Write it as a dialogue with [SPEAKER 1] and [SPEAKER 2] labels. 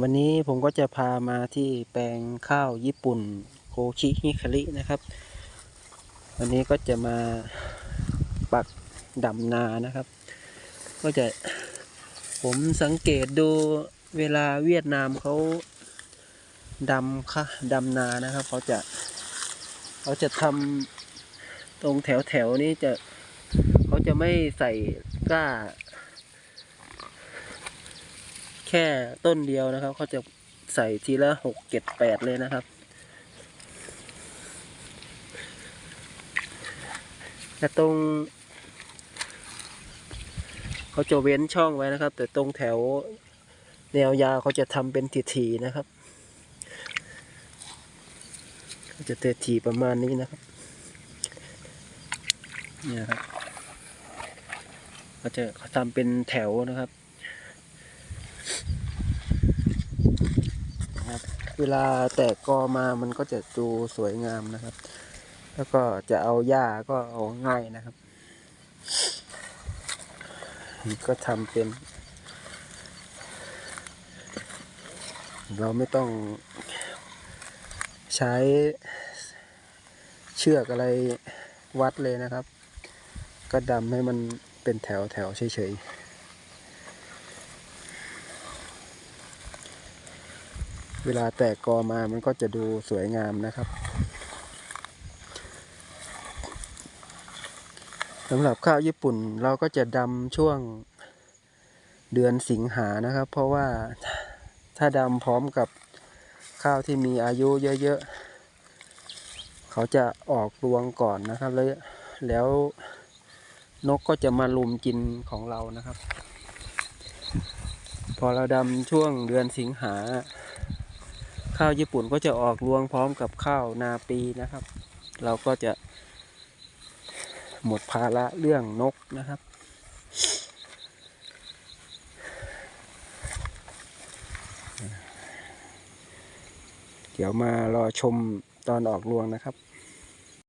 [SPEAKER 1] วันนี้ผมก็จะพามาที่แปลงข้าวญี่ปุ่นโคชิฮิคารินะครับ วันนี้ก็จะมาปักดำนานะครับ ก็จะผมสังเกตดูเวลาเวียดนามเขาดำค่ะดำนานะครับเขาจะเขาจะทำตรงแถวแถวนี้จะเขาจะไม่ใส่กล้า ค่ต้นเดียวนะครับ เขาจะใส่ทีละหกเจ็ดแปดเลยนะครับแต่ตรงเขาจะเว้นช่องไว้นะครับ แต่ตรงแถวแนวยาวเขาจะทำเป็นทีๆนะครับเขาจะเตทีประมาณนี้นะครับเนี่ยครับเขาจะเขาทำเป็นแถวนะครับ นะครับ เวลาแตกกอมามันก็จะดูสวยงามนะครับ แล้วก็จะเอาหญ้าก็เอาง่ายนะครับก็ทำเป็น เราไม่ต้องใช้เชือกอะไรวัดเลยนะครับ ก็ดำให้มันเป็นแถวแถวเฉยๆ เวลาแตกกอมามันก็จะดูสวยงามนะครับสำหรับข้าวญี่ปุ่นเราก็จะดำช่วงเดือนสิงหานะครับ เพราะว่าถ้าดำพร้อมกับข้าวที่มีอายุเยอะๆ เขาจะออกรวงก่อนนะครับ แล้วแล้วนกก็จะมาลุมกินของเรานะครับ พอเราดำช่วงเดือนสิงหา ข้าวญี่ปุ่นก็จะออกรวงพร้อมกับข้าวนาปีนะครับ เราก็จะหมดภาระเรื่องนกนะครับ เดี๋ยวมารอชมตอนออกรวงนะครับ